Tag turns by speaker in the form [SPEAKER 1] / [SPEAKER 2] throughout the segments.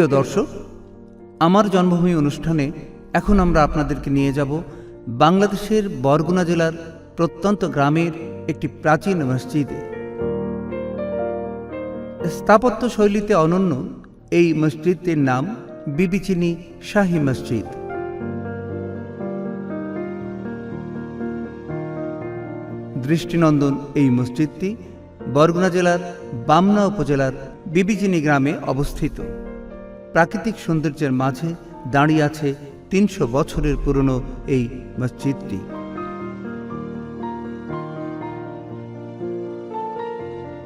[SPEAKER 1] প্রিয় দর্শক, আমার জন্মভূমি অনুষ্ঠানে এখন আমরা আপনাদেরকে নিয়ে যাব বাংলাদেশের বরগুনা জেলার প্রত্যন্ত গ্রামের একটি প্রাচীন মসজিদে। স্থাপত্য শৈলীতে অনন্য এই মসজিদটির নাম বিবিচিনি শাহী মসজিদ। দৃষ্টিনন্দন এই মসজিদটি বরগুনা জেলার বামনা উপজেলার বিবিচিনি গ্রামে অবস্থিত। প্রাকৃতিক সৌন্দর্যের মাঝে দাঁড়িয়ে আছে তিনশো বছরের পুরনো এই মসজিদটি।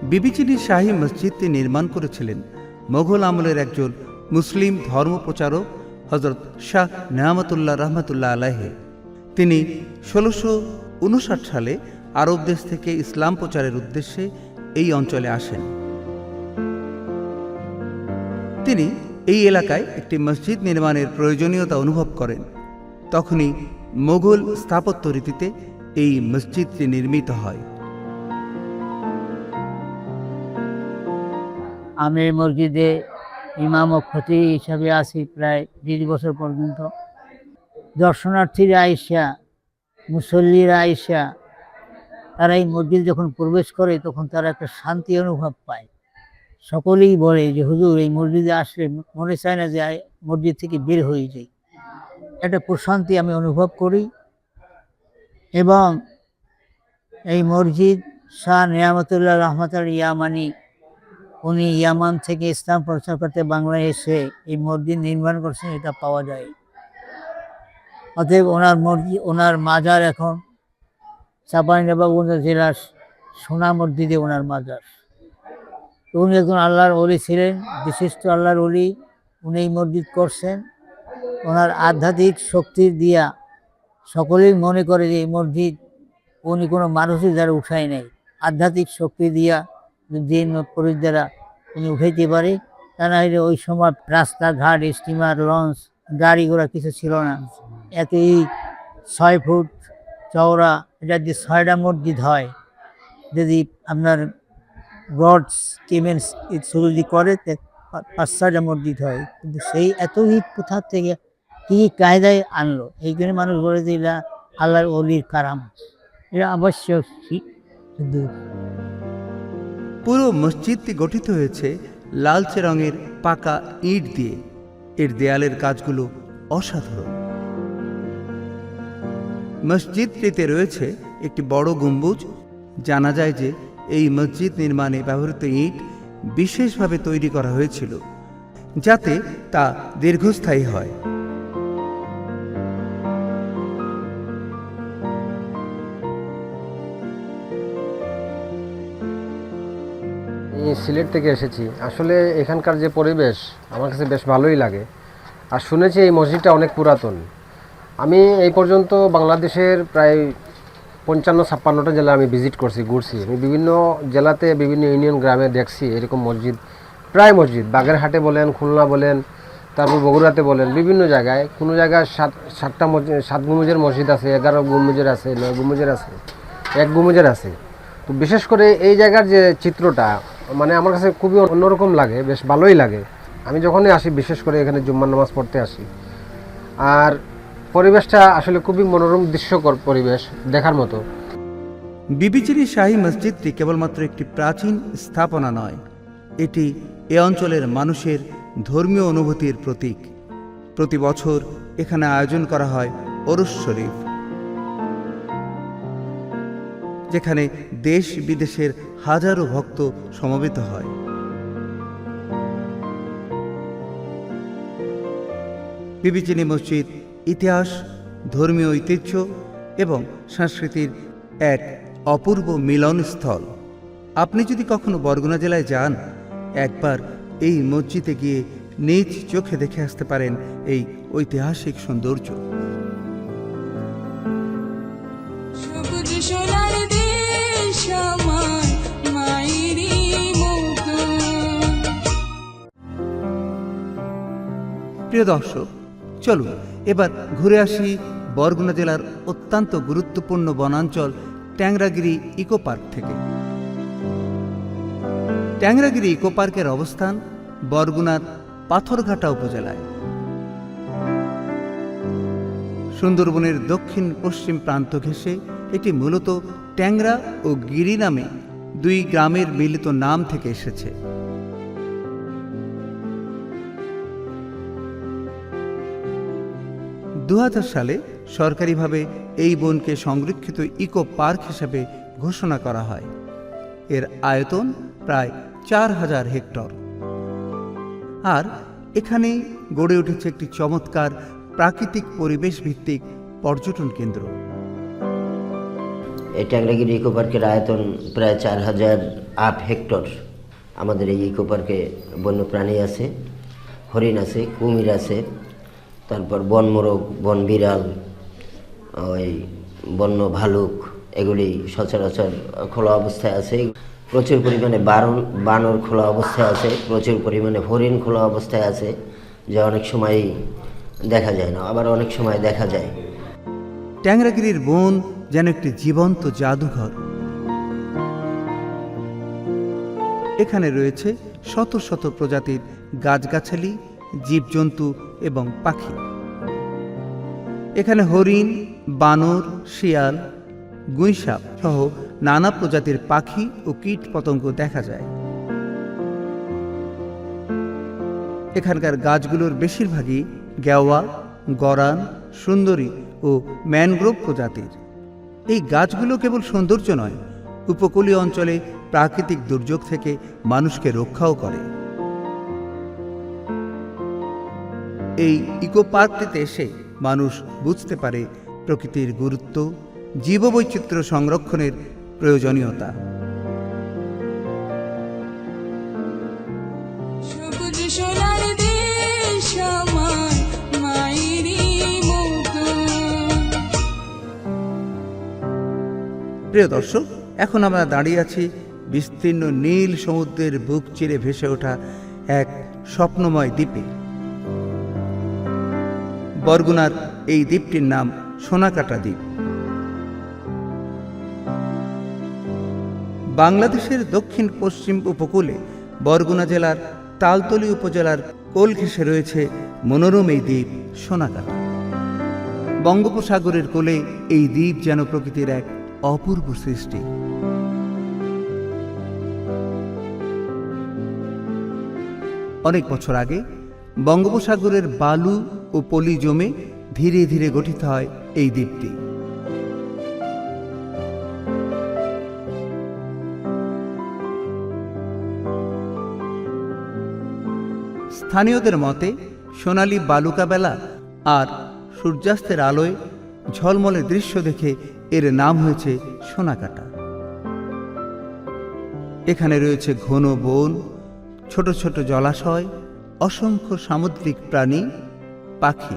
[SPEAKER 1] বিবিচিনি শাহী মসজিদটি নির্মাণ করেছিলেন মোঘল আমলের একজন মুসলিম ধর্মপ্রচারক হজরত শাহ নেহামতুল্লাহ রহমতুল্লাহ আলাহে তিনি ষোলোশো উনষাট সালে আরব দেশ থেকে ইসলাম প্রচারের উদ্দেশ্যে এই অঞ্চলে আসেন। তিনি এই এলাকায় একটি মসজিদ নির্মাণের প্রয়োজনীয়তা অনুভব করেন। তখনই মোগল স্থাপত্য রীতিতে এই মসজিদটি নির্মিত হয়।
[SPEAKER 2] আমি এই মসজিদে ইমাম ও খতি হিসাবে আছি প্রায় বিশ বছর পর্যন্ত। দর্শনার্থীরা আইসা, মুসল্লিরা আইসা, তারা এই মসজিদ যখন প্রবেশ করে তখন তারা একটা শান্তি অনুভব পায়। সকলেই বলে যে, হুজুর, এই মসজিদে আসলে মনে চায় না যে মসজিদ থেকে বের হয়ে যাই। একটা প্রশান্তি আমি অনুভব করি এবং এই মসজিদ শাহ নিয়ামতুল্লাহ রহমতুল ইয়ামানি, উনি ইয়ামান থেকে ইসলাম প্রচার করতে বাংলায় এসে এই মসজিদ নির্মাণ করছেন, এটা পাওয়া যায়। অতএব ওনার মসজিদ, ওনার মাজার এখন চাপাইনবাবগঞ্জ জেলার সোনা মসজিদে ওনার মাজার। উনি একজন আল্লাহর অলি ছিলেন, বিশিষ্ট আল্লাহর অলি উনি মসজিদ করছেন। ওনার আধ্যাত্মিক শক্তি দিয়া সকলেই মনে করে যে এই মসজিদ উনি কোনো মানুষই দ্বারা উঠায় নেই। আধ্যাত্মিক শক্তি দিয়া দিন পুরুষ দ্বারা উনি উঠাইতে পারে। তা না হলে ওই সময় রাস্তাঘাট, স্টিমার, লঞ্চ গাড়ি ঘোড়া কিছু ছিল না। এত এই ছয় ফুট চওড়া, এটা যদি ছয়টা মসজিদ হয়, যদি আপনার গডস কেমেন্স শুরু যদি করে, তে পা- পাঁচ ছয়টা মসজিদ হয়। কিন্তু সেই এত হিট কোথা থেকে, কি কায়দায় আনলো? এই জন্য মানুষ বলে যে এরা আল্লাহর অলির কারাম। এটা আবশ্যক
[SPEAKER 1] পুরো মসজিদটি গঠিত হয়েছে লালচে রঙের পাকা ইট দিয়ে। এর দেয়ালের কাজগুলো অসাধারণ। মসজিদটিতে রয়েছে একটি বড় গম্বুজ। জানা যায় যে এই মসজিদ নির্মাণে ব্যবহৃত ইট বিশেষভাবে তৈরি করা হয়েছিল, যাতে তা দীর্ঘস্থায়ী হয়।
[SPEAKER 3] সিলেট থেকে এসেছি। আসলে এখানকার যে পরিবেশ আমার কাছে বেশ ভালোই লাগে। আর শুনেছি এই মসজিদটা অনেক পুরাতন। আমি এই পর্যন্ত বাংলাদেশের প্রায় পঞ্চান্ন ছাপ্পান্নটা জেলা আমি ভিজিট করছি, ঘুরছি। আমি বিভিন্ন জেলাতে বিভিন্ন ইউনিয়ন গ্রামে দেখছি এরকম মসজিদ। প্রায় মসজিদ। বাগেরহাটে বলেন, খুলনা বলেন, তারপর বগুড়াতে বলেন, বিভিন্ন জায়গায়। কোনো জায়গায় সাত, সাতটা মসজিদ সাত গুমুজের মসজিদ আছে, এগারো গুমুজের আছে, নয় গুমুজের আছে, এক গুমুজের আছে। তো বিশেষ করে এই জায়গার যে চিত্রটা মানে আমার কাছে খুবই অন্যরকম লাগে, বেশ ভালোই লাগে। আমি যখনই আসি, বিশেষ করে এখানে জুম্মার নামাজ পড়তে আসি। আর পরিবেশটা আসলে খুবই মনোরম, দৃশ্যকর পরিবেশ দেখার মতো।
[SPEAKER 1] বিবিচিনি শাহী মসজিদটি কেবলমাত্র একটি প্রাচীন স্থাপনা নয়, এটি এ অঞ্চলের মানুষের ধর্মীয় অনুভূতির প্রতীক। প্রতি বছর এখানে আয়োজন করা হয় ওরস শরীফ, যেখানে দেশ বিদেশের হাজারো ভক্ত সমবেত হয়। বিবিচিনি মসজিদ ইতিহাস ধর্মীয় ঐতিহ্য এবং সংস্কৃতির এক অপূর্ব মিলনস্থল। আপনি যদি কখনো বরগুনা জেলায় যান একবার এই মসজিদে গিয়ে নিজ চোখে দেখে আসতে পারেন এই ঐতিহাসিক সৌন্দর্য। প্রিয় দর্শক চলুন, এবার ঘুরে আসি বরগুনা জেলার অত্যন্ত গুরুত্বপূর্ণ বনাঞ্চল ট্যাংরাগিরি ইকো পার্ক থেকে। ট্যাংরাগিরি ইকো পার্কের অবস্থান বরগুনার পাথরঘাটা উপজেলায়। সুন্দরবনের দক্ষিণ পশ্চিম প্রান্ত ঘেঁষে এটি মূলত ট্যাংরা ও গিরি নামে দুই গ্রামের মিলিত নাম থেকে এসেছে। দু হাজার সালে সরকারিভাবে এই বনকে সংরক্ষিত ইকো পার্ক হিসেবে ঘোষণা করা হয়। এর আয়তন প্রায় চার হাজার হেক্টর। আর এখানে গড়ে উঠেছে একটি চমৎকার প্রাকৃতিক পরিবেশ ভিত্তিক পর্যটন কেন্দ্র।
[SPEAKER 4] ট্যাংরাগিরি ইকো পার্কের আয়তন প্রায় চার হাজার আট হেক্টর? আমাদের এই ইকো পার্কে বন্যপ্রাণী আছে, হরিণ আছে, কুমির আছে তারপর বন মোরগ, বন বিড়াল, ওই বন্য ভালুক, এগুলি সচরাচর খোলা অবস্থায় আছে। প্রচুর পরিমাণে বারণ, বানর খোলা অবস্থায় আছে, প্রচুর পরিমাণে হরিণ খোলা অবস্থায় আছে, যা অনেক সময় দেখা যায় না, আবার অনেক সময় দেখা যায়।
[SPEAKER 1] ট্যাংরাগিরির বন যেন একটি জীবন্ত জাদুঘর। এখানে রয়েছে শত শত প্রজাতির গাছগাছালি জীবজন্তু এবং পাখি। এখানে হরিণ, বানর, শিয়াল, গুইসাপ সহ নানা প্রজাতির পাখি ও কীট পতঙ্গ দেখা যায়। এখানকার গাছগুলোর বেশিরভাগই গেওয়া গরান, সুন্দরী ও ম্যানগ্রোভ প্রজাতির। এই গাছগুলো কেবল সৌন্দর্য নয়, উপকূলীয় অঞ্চলে প্রাকৃতিক দুর্যোগ থেকে মানুষকে রক্ষাও করে। এই ইকো পার্কটিতে এসে মানুষ বুঝতে পারে প্রকৃতির গুরুত্ব জীববৈচিত্র্য সংরক্ষণের প্রয়োজনীয়তা। প্রিয় দর্শক এখন আমরা দাঁড়িয়ে আছি বিস্তীর্ণ নীল সমুদ্রের বুক চিরে ভেসে ওঠা এক স্বপ্নময় দ্বীপে। বরগুনার এই দ্বীপটির নাম সোনাকাটা দ্বীপ। বাংলাদেশের দক্ষিণ পশ্চিম উপকূলে বরগুনা জেলার তালতলি উপজেলার কোল ঘেঁষে রয়েছে মনোরম এই দ্বীপ সোনাকাটা। বঙ্গোপসাগরের কোলে এই দ্বীপ যেন প্রকৃতির এক অপূর্ব সৃষ্টি। অনেক বছর আগে বঙ্গোপসাগরের বালু ও পলি জমে ধীরে ধীরে গঠিত হয় এই দ্বীপটি। স্থানীয়দের মতে, সোনালি বালুকা বেলা আর সূর্যাস্তের আলোয় ঝলমলে দৃশ্য দেখে এর নাম হয়েছে সোনাকাটা। এখানে রয়েছে ঘন বন, ছোট ছোট জলাশয়, অসংখ্য সামুদ্রিক প্রাণী পাখি,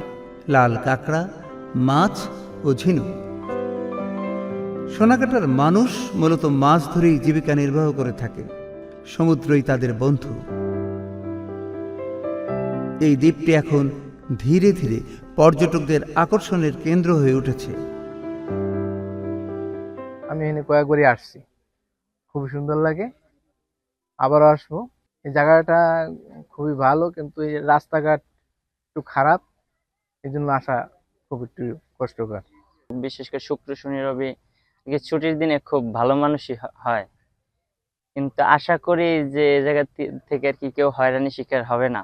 [SPEAKER 1] লাল কাঁকড়া, মাছ ও ঝিনুক। সোনাকাটার মানুষ মূলত মাছ ধরেই জীবিকা নির্বাহ করে থাকে, সমুদ্রই তাদের বন্ধু। এই দ্বীপটি এখন ধীরে ধীরে পর্যটকদের আকর্ষণের কেন্দ্র হয়ে উঠেছে।
[SPEAKER 5] আমি এখানে কয়েকবারই আসছি। খুব সুন্দর লাগে। আবারও আসব। এই জায়গাটা খুবই ভালো, কিন্তু এই রাস্তাঘাট একটু খারাপ। এই জন্য আসা খুব একটু কষ্টকর।
[SPEAKER 6] বিশেষ করে শুক্র শনি রবি ছুটির দিনে খুব ভালো মানুষই হয়। কিন্তু আশা করি যে এই জায়গা থেকে আর কি কেউ হয়রানি শিকার হবে না।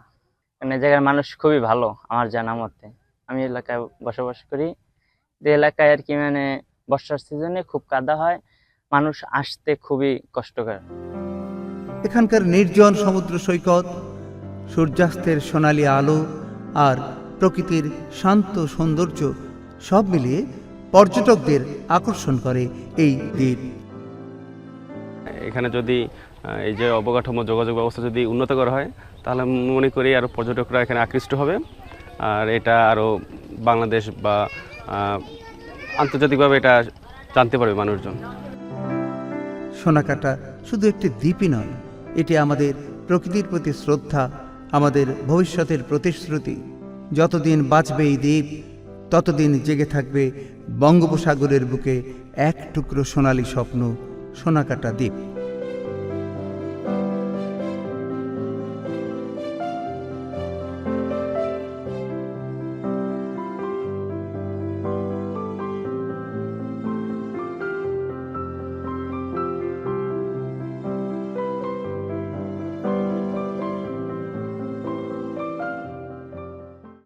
[SPEAKER 6] কারণ এই জায়গার মানুষ খুবই ভালো আমার জানা মতে। আমি এলাকায় বসবাস করি। যে এলাকায় আর কি মানে বর্ষার সিজনে খুব কাদা হয়। মানুষ আসতে খুবই কষ্টকর।
[SPEAKER 1] এখানকার নির্জন সমুদ্র সৈকত সূর্যাস্তের সোনালী আলো আর প্রকৃতির শান্ত সৌন্দর্য সব মিলিয়ে পর্যটকদের আকর্ষণ করে এই দ্বীপ।
[SPEAKER 7] এখানে যদি এই যে অবকাঠামো যোগাযোগ ব্যবস্থা যদি উন্নত করা হয় তাহলে মনে করি আরও পর্যটকরা এখানে আকৃষ্ট হবে। আর এটা আরও বাংলাদেশ বা আন্তর্জাতিকভাবে এটা জানতে পারবে মানুষজন।
[SPEAKER 1] সোনাকাটা শুধু একটি দ্বীপই নয় এটি আমাদের প্রকৃতির প্রতি শ্রদ্ধা আমাদের ভবিষ্যতের প্রতিশ্রুতি। যতদিন বাঁচবে এই দ্বীপ, ততদিন জেগে থাকবে বঙ্গোপসাগরের বুকে এক টুকরো সোনালি স্বপ্ন, সোনাকাটা দ্বীপ।